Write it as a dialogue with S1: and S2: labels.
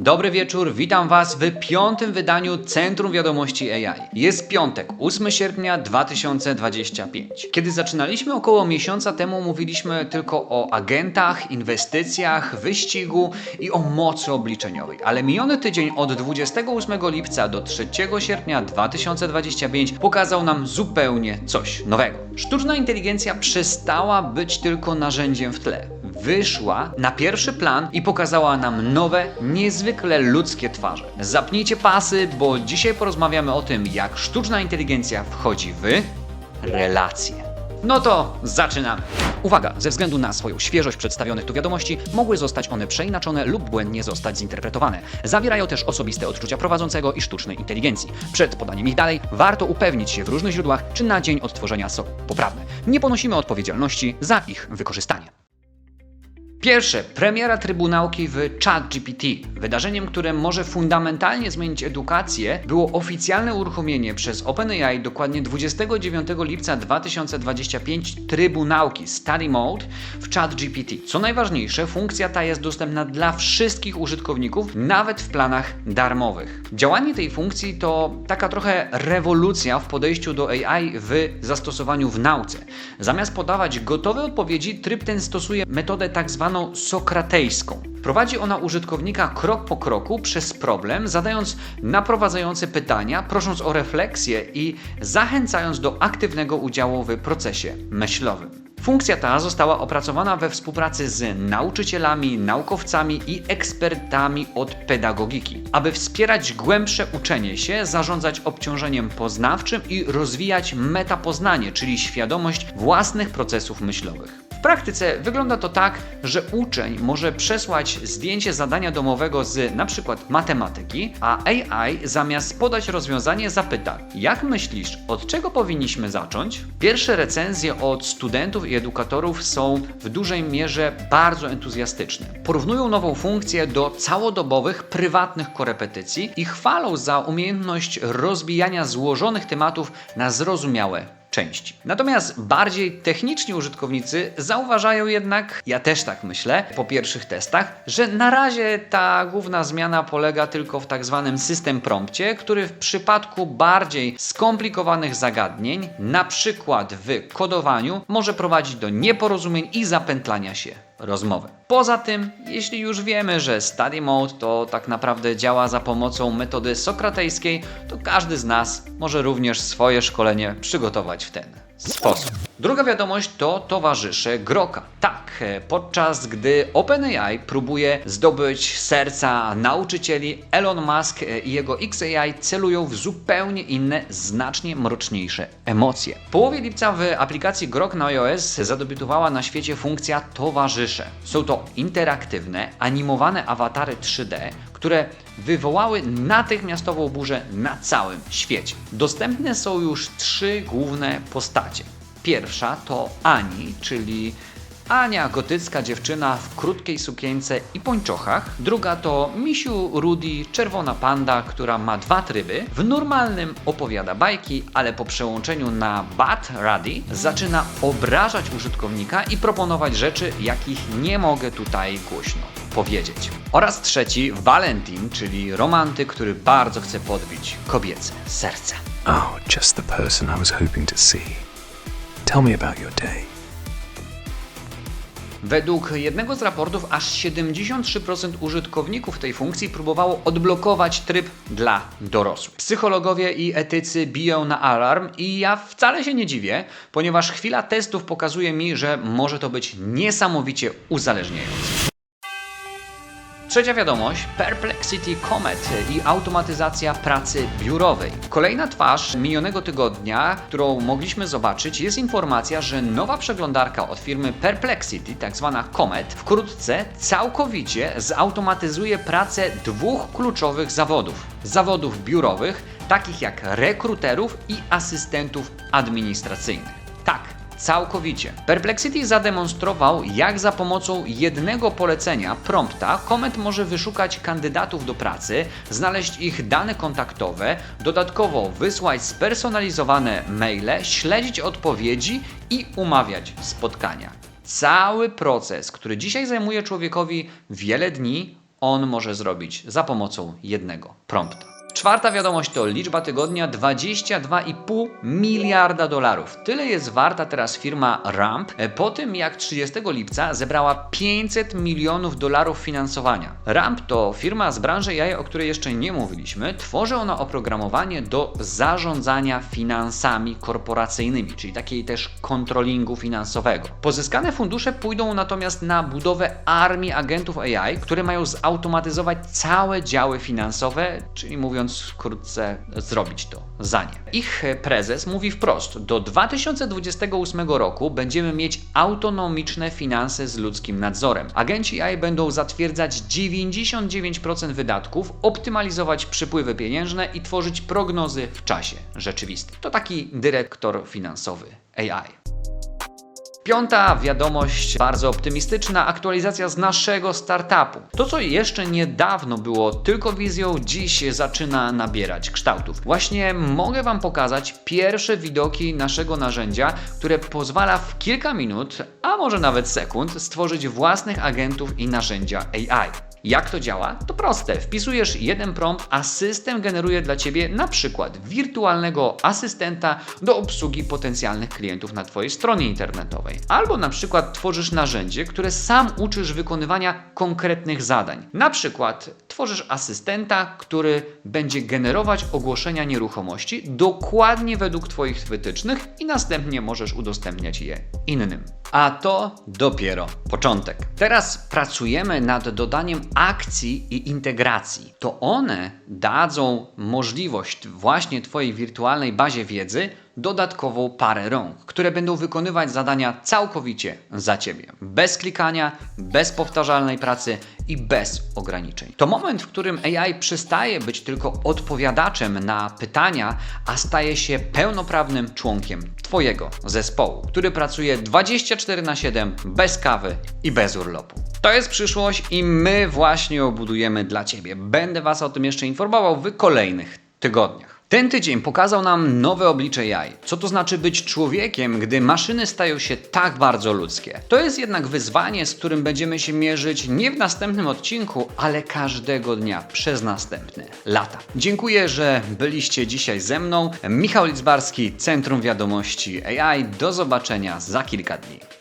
S1: Dobry wieczór, witam Was w piątym wydaniu Centrum Wiadomości AI. Jest piątek, 8 sierpnia 2025. Kiedy zaczynaliśmy około miesiąca temu, mówiliśmy tylko o agentach, inwestycjach, wyścigu i o mocy obliczeniowej. Ale miniony tydzień od 28 lipca do 3 sierpnia 2025 pokazał nam zupełnie coś nowego. Sztuczna inteligencja przestała być tylko narzędziem w tle wyszła na pierwszy plan i pokazała nam nowe, niezwykle ludzkie twarze. Zapnijcie pasy, bo dzisiaj porozmawiamy o tym, jak sztuczna inteligencja wchodzi w relacje. No to zaczynamy. Uwaga, ze względu na swoją świeżość przedstawionych tu wiadomości, mogły zostać one przeinaczone lub błędnie zostać zinterpretowane. Zawierają też osobiste odczucia prowadzącego i sztucznej inteligencji. Przed podaniem ich dalej, warto upewnić się w różnych źródłach, czy na dzień odtworzenia są poprawne. Nie ponosimy odpowiedzialności za ich wykorzystanie. Pierwsze, premiera Trybunałki w ChatGPT. Wydarzeniem, które może fundamentalnie zmienić edukację, było oficjalne uruchomienie przez OpenAI dokładnie 29 lipca 2025 Trybunałki Study Mode w ChatGPT. Co najważniejsze, funkcja ta jest dostępna dla wszystkich użytkowników, nawet w planach darmowych. Działanie tej funkcji to taka trochę rewolucja w podejściu do AI w zastosowaniu w nauce. Zamiast podawać gotowe odpowiedzi, tryb ten stosuje metodę tak zwaną sokratejską. Prowadzi ona użytkownika krok po kroku przez problem, zadając naprowadzające pytania, prosząc o refleksję i zachęcając do aktywnego udziału w procesie myślowym. Funkcja ta została opracowana we współpracy z nauczycielami, naukowcami i ekspertami od pedagogiki, aby wspierać głębsze uczenie się, zarządzać obciążeniem poznawczym i rozwijać metapoznanie, czyli świadomość własnych procesów myślowych. W praktyce wygląda to tak, że uczeń może przesłać zdjęcie zadania domowego z przykład matematyki, a AI zamiast podać rozwiązanie zapyta: Jak myślisz, od czego powinniśmy zacząć? Pierwsze recenzje od studentów i edukatorów są w dużej mierze bardzo entuzjastyczne. Porównują nową funkcję do całodobowych, prywatnych korepetycji i chwalą za umiejętność rozbijania złożonych tematów na zrozumiałe części. Natomiast bardziej techniczni użytkownicy zauważają jednak, ja też tak myślę, po pierwszych testach, że na razie ta główna zmiana polega tylko w tak zwanym system prompcie, który w przypadku bardziej skomplikowanych zagadnień, na przykład w kodowaniu, może prowadzić do nieporozumień i zapętlania się Poza tym, jeśli już wiemy, że Study Mode to tak naprawdę działa za pomocą metody sokratejskiej, to każdy z nas może również swoje szkolenie przygotować w ten sposób. Druga wiadomość to towarzysze Groka. Tak, e, podczas gdy OpenAI próbuje zdobyć serca nauczycieli, Elon Musk e, i jego XAI celują w zupełnie inne, znacznie mroczniejsze emocje. W połowie lipca w aplikacji Grok na iOS zadebiutowała na świecie funkcja towarzysze. Są to interaktywne, animowane awatary 3D, które wywołały natychmiastową burzę na całym świecie. Dostępne są już trzy główne postacie. Pierwsza to Ani, czyli Ania, gotycka dziewczyna w krótkiej sukience i pończochach. Druga to Misiu Rudy, czerwona panda, która ma dwa tryby. W normalnym opowiada bajki, ale po przełączeniu na Bad Ruddy zaczyna obrażać użytkownika i proponować rzeczy, jakich nie mogę tutaj głośno powiedzieć. Oraz trzeci, Valentin, czyli romantyk, który bardzo chce podbić kobiece serce.
S2: Oh, just the person I was hoping to see. Tell me about your day.
S1: Według jednego z raportów aż 73% użytkowników tej funkcji próbowało odblokować tryb dla dorosłych. Psychologowie i etycy biją na alarm i ja wcale się nie dziwię, ponieważ chwila testów pokazuje mi, że może to być niesamowicie uzależniające. Trzecia wiadomość: Perplexity Comet i automatyzacja pracy biurowej. Kolejna twarz minionego tygodnia, którą mogliśmy zobaczyć, jest informacja, że nowa przeglądarka od firmy Perplexity, tak zwana Comet, wkrótce całkowicie zautomatyzuje pracę dwóch kluczowych zawodów: zawodów biurowych, takich jak rekruterów i asystentów administracyjnych. Całkowicie. Perplexity zademonstrował, jak za pomocą jednego polecenia, prompta, Comet może wyszukać kandydatów do pracy, znaleźć ich dane kontaktowe, dodatkowo wysłać spersonalizowane maile, śledzić odpowiedzi i umawiać spotkania. Cały proces, który dzisiaj zajmuje człowiekowi wiele dni, on może zrobić za pomocą jednego prompta. Czwarta wiadomość to liczba tygodnia 22,5 miliarda dolarów. Tyle jest warta teraz firma Ramp e, po tym, jak 30 lipca zebrała 500 milionów dolarów finansowania. Ramp to firma z branży AI, o której jeszcze nie mówiliśmy. Tworzy ona oprogramowanie do zarządzania finansami korporacyjnymi, czyli takiej też kontrolingu finansowego. Pozyskane fundusze pójdą natomiast na budowę armii agentów AI, które mają zautomatyzować całe działy finansowe, czyli mówiąc wkrótce, zrobić to za nie. Ich prezes mówi wprost: Do 2028 roku będziemy mieć autonomiczne finanse z ludzkim nadzorem. Agenci AI będą zatwierdzać 99% wydatków, optymalizować przypływy pieniężne i tworzyć prognozy w czasie rzeczywistym. To taki dyrektor finansowy AI. Piąta wiadomość, bardzo optymistyczna, aktualizacja z naszego startupu. To, co jeszcze niedawno było tylko wizją, dziś zaczyna nabierać kształtów. Właśnie mogę Wam pokazać pierwsze widoki naszego narzędzia, które pozwala w kilka minut, a może nawet sekund, stworzyć własnych agentów i narzędzia AI. Jak to działa? To proste. Wpisujesz jeden prompt, a system generuje dla Ciebie na przykład wirtualnego asystenta do obsługi potencjalnych klientów na Twojej stronie internetowej. Albo na przykład tworzysz narzędzie, które sam uczysz wykonywania konkretnych zadań. Na przykład tworzysz asystenta, który będzie generować ogłoszenia nieruchomości dokładnie według Twoich wytycznych i następnie możesz udostępniać je innym. A to dopiero początek. Teraz pracujemy nad dodaniem akcji i integracji. To one dadzą możliwość właśnie Twojej wirtualnej bazie wiedzy dodatkową parę rąk, które będą wykonywać zadania całkowicie za Ciebie. Bez klikania, bez powtarzalnej pracy i bez ograniczeń. To moment, w którym AI przestaje być tylko odpowiadaczem na pytania, a staje się pełnoprawnym członkiem Twojego zespołu, który pracuje 24 na 7 bez kawy i bez urlopu. To jest przyszłość i my właśnie ją budujemy dla Ciebie. Będę Was o tym jeszcze informował w kolejnych tygodniach. Ten tydzień pokazał nam nowe oblicze AI. Co to znaczy być człowiekiem, gdy maszyny stają się tak bardzo ludzkie? To jest jednak wyzwanie, z którym będziemy się mierzyć nie w następnym odcinku, ale każdego dnia przez następne lata. Dziękuję, że byliście dzisiaj ze mną. Michał Lidzbarski, Centrum Wiadomości AI. Do zobaczenia za kilka dni.